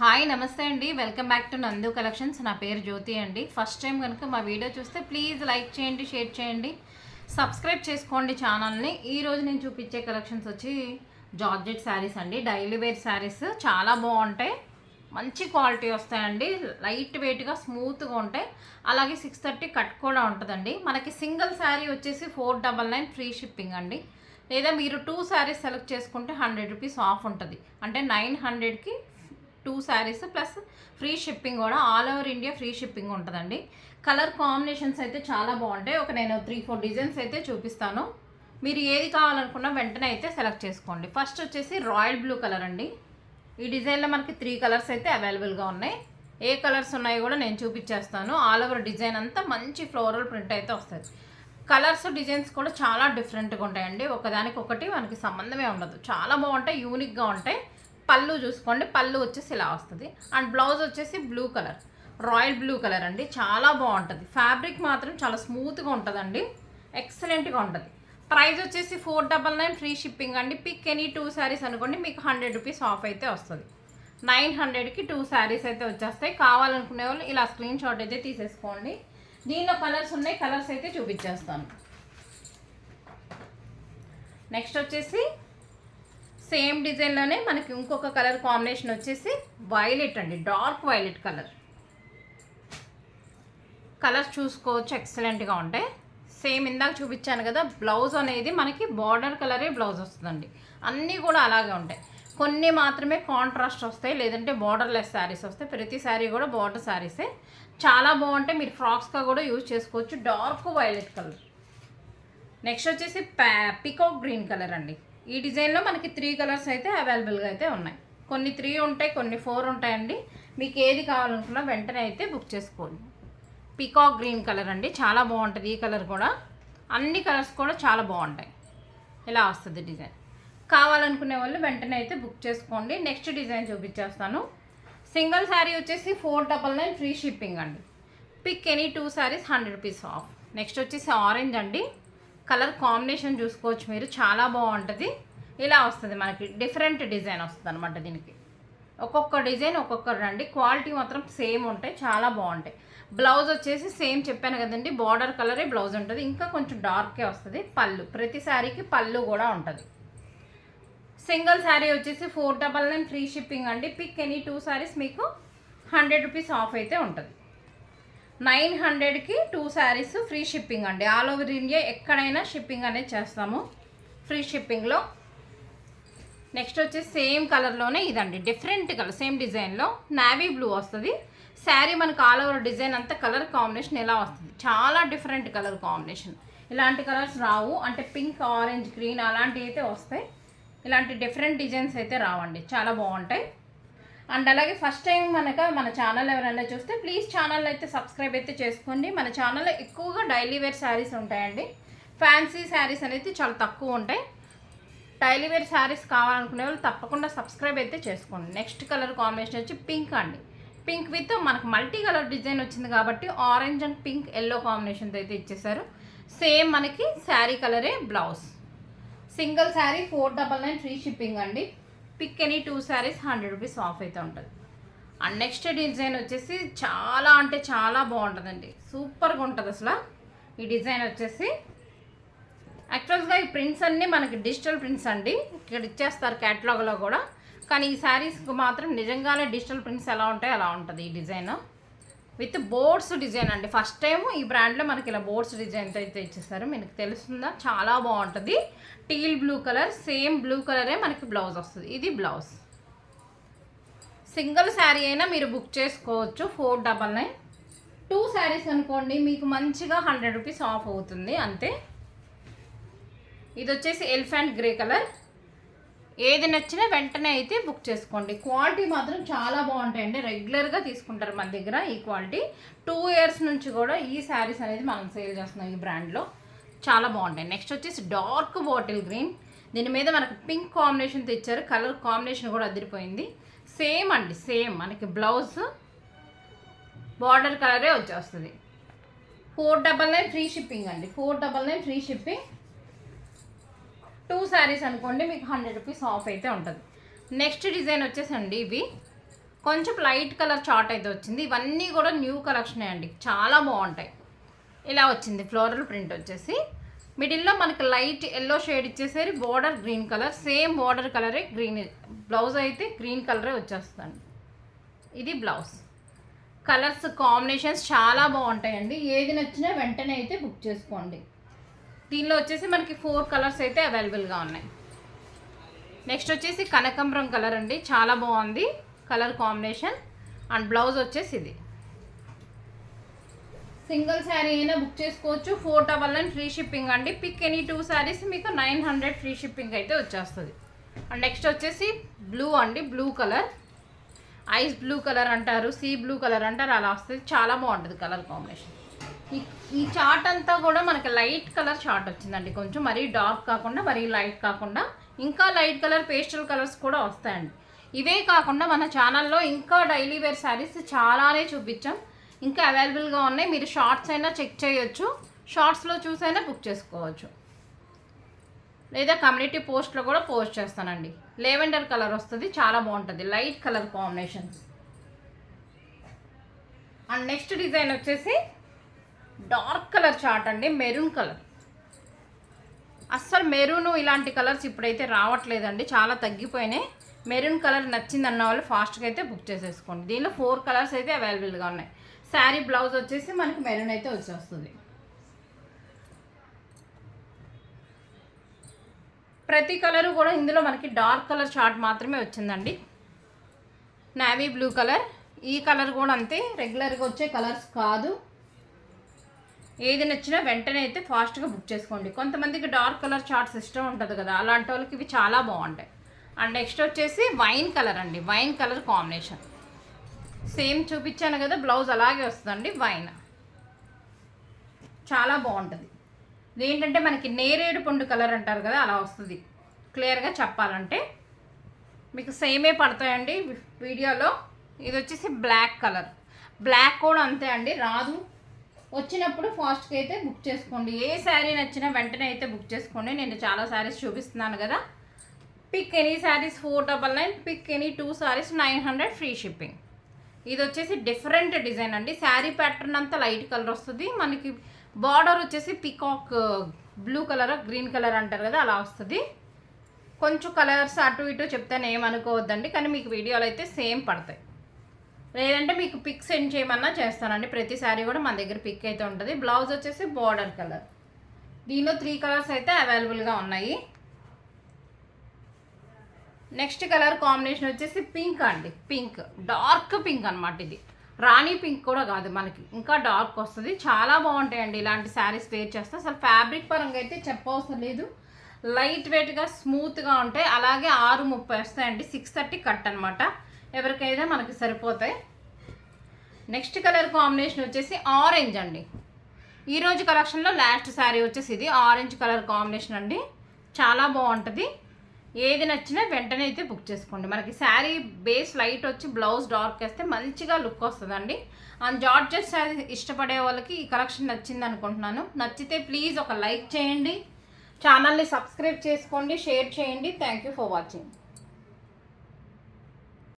Hi నమస్తే అండి. Welcome back to Nandu collections. నా పేరు జ్యోతి అండి. ఫస్ట్ టైం కనుక మా వీడియో చూస్తే ప్లీజ్ లైక్ చేయండి షేర్ చేయండి. సబ్స్క్రైబ్ చేసుకోండి ఛానల్ని. ఈరోజు నేను చూపించే కలెక్షన్స్ వచ్చి జార్జెట్ శారీస్ అండి. డైలీ వేర్ శారీస్ చాలా బాగుంటాయి. మంచి క్వాలిటీ వస్తాయండి. లైట్ వెయిట్గా స్మూత్గా ఉంటాయి. అలాగే సిక్స్ థర్టీ కట్ కూడా ఉంటుందండి. మనకి సింగిల్ శారీ వచ్చేసి four double nine free shipping అండి. లేదా మీరు టూ శారీస్ సెలెక్ట్ చేసుకుంటే హండ్రెడ్ రూపీస్ ఆఫ్ ఉంటుంది. అంటే నైన్ హండ్రెడ్కి two sarees plus free shipping కూడా all over India free shipping ఉంటుందండి. కలర్ కాంబినేషన్స్ అయితే చాలా బాగుంటాయి. ఒక నేను త్రీ ఫోర్ డిజైన్స్ అయితే చూపిస్తాను. మీరు ఏది కావాలనుకున్నా వెంటనే అయితే సెలెక్ట్ చేసుకోండి. ఫస్ట్ వచ్చేసి రాయల్ బ్లూ కలర్ అండి. ఈ డిజైన్లో మనకి త్రీ కలర్స్ అయితే అవైలబుల్గా ఉన్నాయి. ఏ కలర్స్ ఉన్నాయో కూడా నేను చూపించేస్తాను. ఆల్ ఓవర్ డిజైన్ అంతా మంచి ఫ్లోరల్ ప్రింట్ అయితే వస్తుంది. కలర్స్ డిజైన్స్ కూడా చాలా డిఫరెంట్గా ఉంటాయండి. ఒకదానికి ఒకటి మనకి సంబంధమే ఉండదు. చాలా బాగుంటాయి యూనిక్గా ఉంటాయి. పళ్ళు చూసుకోండి. పళ్ళు వచ్చేసి ఇలా వస్తుంది. అండ్ బ్లౌజ్ వచ్చేసి blue colour. Royal blue colour అండి. చాలా బాగుంటుంది. ఫ్యాబ్రిక్ మాత్రం చాలా స్మూత్గా ఉంటుందండి. ఎక్సలెంట్గా ఉంటుంది. ప్రైస్ వచ్చేసి four double nine free shipping అండి. పిక్ ఎనీ టూ శారీస్ అనుకోండి మీకు హండ్రెడ్ రూపీస్ ఆఫ్ అయితే వస్తుంది. నైన్ హండ్రెడ్కి టూ శారీస్ అయితే వచ్చేస్తాయి. కావాలనుకునే వాళ్ళు ఇలా స్క్రీన్ షాట్ అయితే తీసేసుకోండి. దీనిలో కలర్స్ ఉన్నాయి. కలర్స్ అయితే చూపించేస్తాను. నెక్స్ట్ వచ్చేసి సేమ్ డిజైన్లోనే మనకి ఇంకొక కలర్ కాంబినేషన్ వచ్చేసి వైలెట్ అండి డార్క్ వైలెట్ కలర్. కలర్స్ చూసుకోవచ్చు ఎక్సలెంట్గా ఉంటాయి. సేమ్ ఇందాక చూపించాను కదా బ్లౌజ్ అనేది మనకి బార్డర్ కలరే బ్లౌజ్ వస్తుందండి. అన్నీ కూడా అలాగే ఉంటాయి. కొన్ని మాత్రమే కాంట్రాస్ట్ వస్తాయి లేదంటే బార్డర్లెస్ శారీస్ వస్తాయి. ప్రతి శారీ కూడా బార్డర్ శారీసే. చాలా బాగుంటాయి మీరు ఫ్రాక్స్గా కూడా యూజ్ చేసుకోవచ్చు డార్క్ వైలెట్ కలర్. నెక్స్ట్ వచ్చేసి ప్యా పికాక్ గ్రీన్ కలర్ అండి. ఈ డిజైన్లో మనకి త్రీ కలర్స్ అయితే అవైలబుల్గా అయితే ఉన్నాయి. కొన్ని త్రీ ఉంటాయి కొన్ని ఫోర్ ఉంటాయండి. మీకు ఏది కావాలనుకున్నా వెంటనే అయితే బుక్ చేసుకోండి. పికాక్ గ్రీన్ కలర్ అండి. చాలా బాగుంటుంది ఈ కలర్ కూడా. అన్ని కలర్స్ కూడా చాలా బాగుంటాయి. ఇలా వస్తుంది డిజైన్. కావాలనుకునే వాళ్ళు వెంటనే అయితే బుక్ చేసుకోండి. నెక్స్ట్ డిజైన్ చూపించేస్తాను. సింగిల్ శారీ వచ్చేసి four double nine free shipping అండి. Pick any two sarees hundred rupees off next వచ్చేసి ఆరెంజ్ అండి. కలర్ కాంబినేషన్ చూసుకోవచ్చు మీరు. చాలా బాగుంటుంది. ఇలా వస్తుంది మనకి. డిఫరెంట్ డిజైన్ వస్తుంది అనమాట దీనికి. ఒక్కొక్క డిజైన్ ఒక్కొక్కరు రండి. క్వాలిటీ మాత్రం సేమ్ ఉంటాయి. చాలా బాగుంటాయి. బ్లౌజ్ వచ్చేసి సేమ్ చెప్పాను కదండి. బార్డర్ కలరే బ్లౌజ్ ఉంటుంది. ఇంకా కొంచెం డార్కే వస్తుంది. పళ్ళు. ప్రతి శారీకి పళ్ళు కూడా ఉంటుంది. సింగిల్ శారీ వచ్చేసి four double nine free shipping అండి. పిక్ ఎనీ టూ శారీస్ మీకు హండ్రెడ్ రూపీస్ ఆఫ్ అయితే ఉంటుంది. నైన్ హండ్రెడ్కి టూ శారీస్ ఫ్రీ షిప్పింగ్ అండి. ఆల్ ఓవర్ ఇండియా ఎక్కడైనా షిప్పింగ్ అనేది చేస్తాము. ఫ్రీ షిప్పింగ్లో. నెక్స్ట్ వచ్చేసి సేమ్ కలర్లోనే ఇదండి. డిఫరెంట్ కలర్ సేమ్ డిజైన్లో. నావీ బ్లూ వస్తుంది. శారీ మనకు ఆల్ ఓవర్ డిజైన్ అంతా కలర్ కాంబినేషన్ ఎలా వస్తుంది? చాలా డిఫరెంట్ కలర్ కాంబినేషన్. ఇలాంటి కలర్స్ రావు. అంటే పింక్ ఆరెంజ్ గ్రీన్ అలాంటివి అయితే వస్తాయి. ఇలాంటి డిఫరెంట్ డిజైన్స్ అయితే రావండి. చాలా బాగుంటాయి. అండ్ అలాగే ఫస్ట్ టైం మనక మన ఛానల్ ఎవరైనా చూస్తే ప్లీజ్ ఛానల్ అయితే సబ్స్క్రైబ్ అయితే చేసుకోండి. మన ఛానల్లో ఎక్కువగా డైలీ వేర్ శారీస్ ఉంటాయండి. ఫ్యాన్సీ శారీస్ అనేది చాలా తక్కువ ఉంటాయి. డైలీ వేర్ శారీస్ కావాలనుకునే వాళ్ళు తప్పకుండా సబ్స్క్రైబ్ అయితే చేసుకోండి. నెక్స్ట్ కలర్ కాంబినేషన్ వచ్చి పింక్ అండి. పింక్ విత్ మనకు మల్టీ కలర్ డిజైన్ వచ్చింది కాబట్టి ఆరెంజ్ అండ్ పింక్ ఎల్లో కాంబినేషన్తో అయితే ఇచ్చేసారు సేమ్ మనకి శారీ కలరే blouse single saree four double nine free shipping అండి. Pick any two sarees hundred rupees off అయితే ఉంటుంది. అండ్ నెక్స్ట్ డిజైన్ వచ్చేసి చాలా అంటే చాలా బాగుంటుందండి. సూపర్గా ఉంటుంది అసలు. ఈ డిజైన్ వచ్చేసి యాక్చువల్గా ఈ ప్రింట్స్ అన్నీ మనకి డిజిటల్ ప్రింట్స్ అండి. ఇక్కడ ఇచ్చేస్తారు క్యాటలాగ్లో కూడా. కానీ ఈ శారీస్కి మాత్రం నిజంగానే డిజిటల్ ప్రింట్స్ ఎలా ఉంటాయి అలా ఉంటుంది ఈ డిజైన్. విత్ బోర్డ్స్ డిజైన్ అండి. ఫస్ట్ టైం ఈ బ్రాండ్లో మనకి ఇలా బోర్డ్స్ డిజైన్తో అయితే ఇచ్చేస్తారు మీకు తెలుస్తుందా? చాలా బాగుంటుంది. Teal blue colour same blue కలరే మనకి బ్లౌజ్ వస్తుంది. ఇది బ్లౌజ్ సింగిల్ శారీ అయినా మీరు బుక్ చేసుకోవచ్చు. Four double nine two sarees అనుకోండి మీకు మంచిగా హండ్రెడ్ రూపీస్ ఆఫ్ అవుతుంది. అంతే. ఇది వచ్చేసి ఎలిఫెంట్ గ్రే కలర్ ఏది నచ్చినా వెంటనే అయితే బుక్ చేసుకోండి. క్వాలిటీ మాత్రం చాలా బాగుంటాయండి. రెగ్యులర్గా తీసుకుంటారు మన దగ్గర ఈ క్వాలిటీ. టూ ఇయర్స్ నుంచి కూడా ఈ శారీస్ అనేది మనం సేల్ చేస్తున్నాం ఈ బ్రాండ్లో చాలా బాగుంటాయి. నెక్స్ట్ వచ్చేసి డార్క్ బాటిల్ గ్రీన్ దీని మీద మనకి పింక్ కాంబినేషన్ తెచ్చారు. కలర్ కాంబినేషన్ కూడా అదిరిపోయింది. సేమ్ అండి సేమ్ మనకి బ్లౌజ్ బార్డర్ కలరే వచ్చేస్తుంది. Four double nine free shipping అండి. Four double nine free shipping two sarees అనుకోండి మీకు హండ్రెడ్ రూపీస్ ఆఫ్ అయితే ఉంటుంది. నెక్స్ట్ డిజైన్ వచ్చేసండి ఇవి. కొంచెం లైట్ కలర్ చార్ట్ అయితే వచ్చింది. ఇవన్నీ కూడా న్యూ కలెక్షనే అండి. చాలా బాగుంటాయి. ఇలా వచ్చింది. ఫ్లోరల్ ప్రింట్ వచ్చేసి. మిడిల్లో మనకి light yellow shade ఇచ్చేసరి border green colour. Same border కలరే గ్రీన్ బ్లౌజ్ అయితే గ్రీన్ కలరే వచ్చేస్తుంది. ఇది బ్లౌజ్. కలర్స్ కాంబినేషన్స్ చాలా బాగుంటాయండి. ఏది నచ్చినా వెంటనే అయితే బుక్ చేసుకోండి. దీనిలో వచ్చేసి మనకి ఫోర్ కలర్స్ అయితే అవైలబుల్గా ఉన్నాయి. నెక్స్ట్ వచ్చేసి కనకంబరం కలర్ అండి. చాలా బాగుంది. కలర్ కాంబినేషన్ అండ్ బ్లౌజ్ వచ్చేసి ఇది. సింగిల్ శారీ అయినా బుక్ చేసుకోవచ్చు. Four double nine free shipping అండి. పిక్ ఎనీ టూ శారీస్ మీకు నైన్ హండ్రెడ్ ఫ్రీ షిప్పింగ్ అయితే వచ్చేస్తుంది. అండ్ నెక్స్ట్ వచ్చేసి బ్లూ అండి. Blue colour ice blue colour అంటారు. సీ బ్లూ కలర్ అంటారు. అలా వస్తుంది. చాలా బాగుంటుంది కలర్ కాంబినేషన్ ఈ ఈ చార్ట్ అంతా కూడా మనకి లైట్ కలర్ చార్ట్ వచ్చిందండి. కొంచెం మరీ డార్క్ కాకుండా మరీ లైట్ కాకుండా ఇంకా లైట్ కలర్ పేస్టల్ కలర్స్ కూడా వస్తాయండి. ఇవే కాకుండా మన ఛానల్లో ఇంకా డైలీ వేర్ శారీస్ చాలానే చూపించాం. ఇంకా అవైలబుల్గా ఉన్నాయి. మీరు షార్ట్స్ అయినా చెక్ చేయొచ్చు. షార్ట్స్లో చూసైనా బుక్ చేసుకోవచ్చు. లేదా కమ్యూనిటీ పోస్ట్లో కూడా పోస్ట్ చేస్తానండి. లేవెండర్ కలర్ వస్తుంది చాలా బాగుంటుంది. Light colour combinations and next design వచ్చేసి డార్క్ కలర్ చాట్ అండి మెరూన్ కలర్. అస్సలు మెరూన్ ఇలాంటి కలర్స్ ఇప్పుడైతే రావట్లేదండి చాలా తగ్గిపోయినాయి. మెరూన్ కలర్ నచ్చింది అన్న వాళ్ళు ఫాస్ట్గా అయితే బుక్ చేసేసుకోండి. దీనిలో ఫోర్ కలర్స్ అయితే అవైలబుల్గా ఉన్నాయి. శారీ బ్లౌజ్ వచ్చేసి మనకి మెరూన్ అయితే వచ్చేస్తుంది. ప్రతి కలరు కూడా ఇందులో మనకి డార్క్ కలర్ షార్ట్ మాత్రమే వచ్చిందండి. Navy blue colour. ఈ కలర్ కూడా అంతే రెగ్యులర్గా వచ్చే కలర్స్ కాదు. ఏది నచ్చినా వెంటనే అయితే ఫాస్ట్గా బుక్ చేసుకోండి. కొంతమందికి డార్క్ కలర్ చార్ట్స్ ఇష్టం ఉంటుంది కదా అలాంటి వాళ్ళకి ఇవి చాలా బాగుంటాయి. అండ్ నెక్స్ట్ వచ్చేసి వైన్ కలర్ అండి వైన్ కలర్ కాంబినేషన్. సేమ్ చూపించాను కదా బ్లౌజ్ అలాగే వస్తుందండి వైన్. చాలా బాగుంటుంది. ఇదేంటంటే మనకి నేరేడు పండు కలర్ అంటారు కదా అలా వస్తుంది. క్లియర్గా చెప్పాలంటే మీకు సేమే పడతాయండి వీడియోలో. ఇది వచ్చేసి బ్లాక్ కలర్. బ్లాక్ కూడా అంతే అండి రాదు. వచ్చినప్పుడు ఫాస్ట్గా అయితే బుక్ చేసుకోండి. ఏ శారీ నచ్చినా వెంటనే అయితే బుక్ చేసుకోండి. నేను చాలా శారీస్ చూపిస్తున్నాను కదా. Pick any saris four double nine pick any two saris nine hundred free shipping ఇది వచ్చేసి డిఫరెంట్ డిజైన్ అండి. శారీ ప్యాటర్న్ అంతా లైట్ కలర్ వస్తుంది. మనకి బార్డర్ వచ్చేసి peacock blue colour green colour అంటారు కదా అలా వస్తుంది. కొంచెం కలర్స్ అటు ఇటు చెప్తాను ఏమనుకోవద్దండి. కానీ మీకు వీడియోలు అయితే సేమ్ పడతాయి. లేదంటే మీకు పిక్ సెండ్ చేయమన్నా చేస్తానండి. ప్రతి కూడా మన దగ్గర పిక్ అయితే ఉంటుంది. బ్లౌజ్ వచ్చేసి బార్డర్ కలర్. దీనిలో త్రీ కలర్స్ అయితే అవైలబుల్గా ఉన్నాయి. నెక్స్ట్ కలర్ కాంబినేషన్ వచ్చేసి పింక్ అండి. పింక్. డార్క్ పింక్ అనమాట ఇది. రాణి పింక్ కూడా కాదు మనకి. ఇంకా డార్క్ వస్తుంది. చాలా బాగుంటాయండి. ఇలాంటి శారీస్ వేర్ చేస్తే అసలు ఫ్యాబ్రిక్ పరంగా అయితే చెప్పవసరం లేదు. లైట్ వెయిట్గా స్మూత్గా ఉంటాయి. అలాగే ఆరు ముప్పై వస్తాయండి. సిక్స్ థర్టీ కట్ అనమాట ఎవరికైనా మనకి సరిపోతాయి. నెక్స్ట్ కలర్ కాంబినేషన్ వచ్చేసి ఆరెంజ్ అండి. ఈరోజు కలెక్షన్లో లాస్ట్ శారీ వచ్చేసి ఇది ఆరెంజ్ కలర్ కాంబినేషన్ అండి. చాలా బాగుంటుంది. ఏది నచ్చినా వెంటనే అయితే బుక్ చేసుకోండి. మనకి శారీ బేస్ లైట్ వచ్చి బ్లౌజ్ డార్క్ వేస్తే మంచిగా లుక్ వస్తుందండి. అండ్ జార్జెస్ శారీ ఇష్టపడే వాళ్ళకి ఈ కలెక్షన్ నచ్చింది అనుకుంటున్నాను. నచ్చితే ప్లీజ్ ఒక లైక్ చేయండి. ఛానల్ని సబ్స్క్రైబ్ చేసుకోండి షేర్ చేయండి. Thank you for watching